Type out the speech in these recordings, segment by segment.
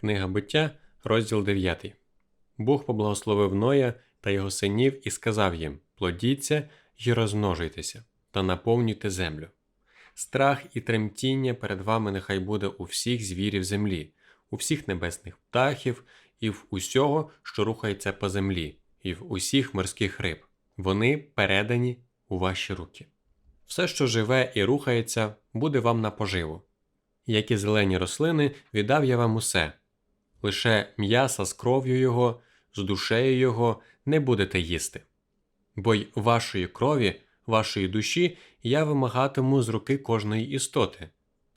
Книга буття, розділ 9. Бог поблагословив Ноя та його синів і сказав їм: Плодіться й розмножуйтеся та наповнюйте землю. Страх і тремтіння перед вами нехай буде у всіх звірів землі, у всіх небесних птахів і в усього, що рухається по землі, і в усіх морських риб. Вони передані у ваші руки. Все, що живе і рухається, буде вам на поживу. Як і зелені рослини, віддав я вам усе. Лише м'яса з кров'ю його, з душею його не будете їсти. Бо й вашої крові, вашої душі я вимагатиму з руки кожної істоти,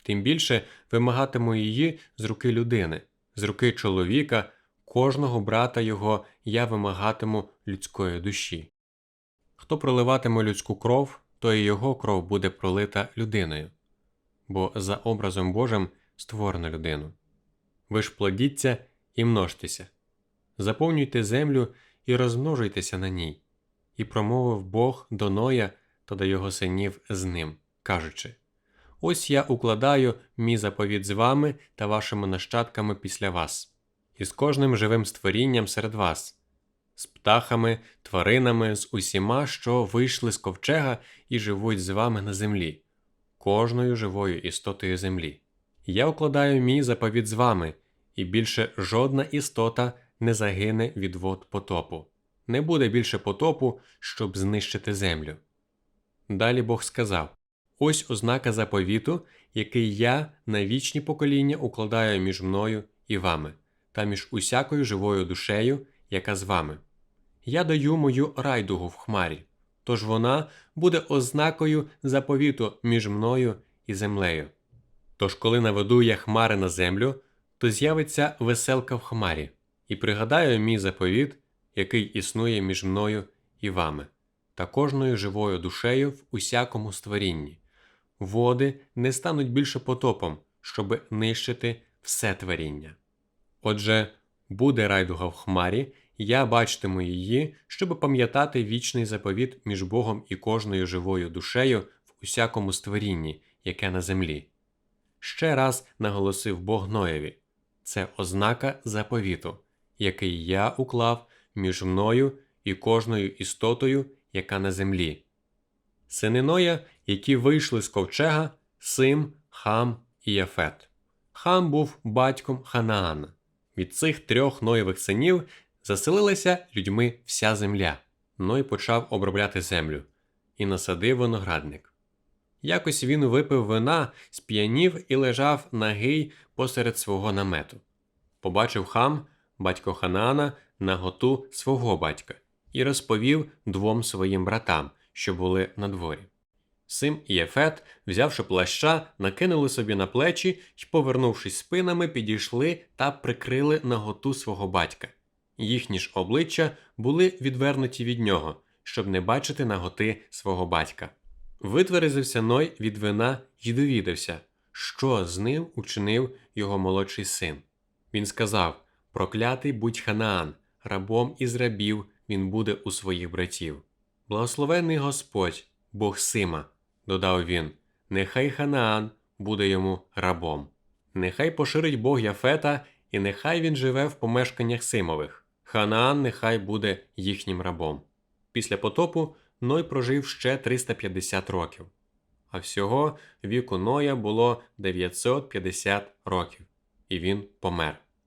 тим більше вимагатиму її з руки людини, з руки чоловіка, кожного брата його я вимагатиму людської душі. Хто проливатиме людську кров, то і його кров буде пролита людиною, бо за образом Божим створено людину. Ви ж плодіться і множтеся, заповнюйте землю і розмножуйтеся на ній. І промовив Бог до Ноя та до його синів з ним, кажучи: Ось я укладаю мій заповіт з вами та вашими нащадками після вас, і з кожним живим створінням серед вас, з птахами, тваринами, з усіма, що вийшли з ковчега і живуть з вами на землі, кожною живою істотою землі. Я укладаю мій заповіт з вами, і більше жодна істота не загине від вод потопу. Не буде більше потопу, щоб знищити землю. Далі Бог сказав: Ось ознака заповіту, який я на вічні покоління укладаю між мною і вами, та між усякою живою душею, яка з вами. Я даю мою райдугу в хмарі, тож вона буде ознакою заповіту між мною і землею. Тож, коли наведу я хмари на землю, то з'явиться веселка в хмарі, і пригадаю мій заповіт, який існує між мною і вами, та кожною живою душею в усякому створінні. Води не стануть більше потопом, щоби нищити все творіння. Отже, буде райдуга в хмарі, я бачитиму її, щоб пам'ятати вічний заповіт між Богом і кожною живою душею в усякому створінні, яке на землі. Ще раз наголосив Бог Ноєві це ознака заповіту, який я уклав між мною і кожною істотою, яка на землі. Сини Ноя, які вийшли з ковчега, Сим, Хам і Яфет. Хам був батьком Ханаана. Від цих трьох Ноєвих синів заселилася людьми вся земля. Ной почав обробляти землю і насадив виноградник. Якось він випив вина, сп'янів і лежав нагий посеред свого намету. Побачив хам, батько Ханаана, наготу свого батька, і розповів двом своїм братам, що були на дворі. Сим і Єфет, взявши плаща, накинули собі на плечі й, повернувшись спинами, підійшли та прикрили наготу свого батька. Їхні ж обличчя були відвернуті від нього, щоб не бачити наготи свого батька. Витверезився Ной від вина й довідався, що з ним учинив його молодший син. Він сказав: Проклятий будь Ханаан, рабом із рабів він буде у своїх братів. Благословений Господь, Бог Сима, додав він, нехай Ханаан буде йому рабом. Нехай поширить Бог Яфета, і нехай він живе в помешканнях Симових. Ханаан нехай буде їхнім рабом. Після потопу Ной прожив ще 350 років, а всього віку Ноя було 950 років, і він помер.